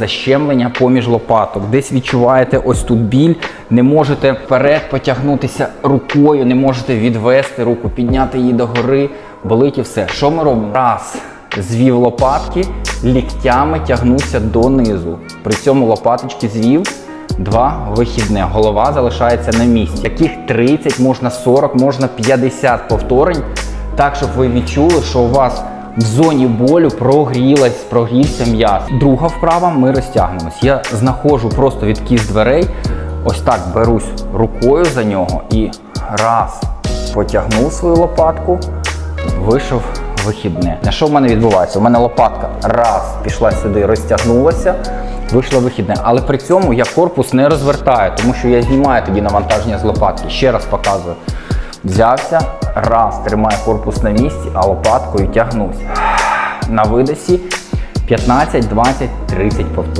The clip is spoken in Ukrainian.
Защемлення поміж лопаток. Десь відчуваєте ось тут біль, не можете вперед потягнутися рукою, не можете відвести руку, підняти її догори, болить і все. Що ми робимо? Раз. Звів лопатки, ліктями тягнувся донизу. При цьому лопаточки звів. Два вихідне. Голова залишається на місці. Таких 30, можна 40, можна 50 повторень. Так, щоб ви відчули, що у вас в зоні болю прогрілась, прогрівся м'яз. Друга вправа, ми розтягнемось. Я знаходжу просто від кіз дверей, ось так берусь рукою за нього і раз потягнув свою лопатку, вийшов вихідне. На що в мене відбувається? У мене лопатка раз пішла сюди, розтягнулася, вийшло вихідне. Але при цьому я корпус не розвертаю, тому що я знімаю тоді навантаження з лопатки. Ще раз показую. Взявся, раз, тримаю корпус на місці, а лопаткою тягнусь. На видосі 15, 20, 30 повторів.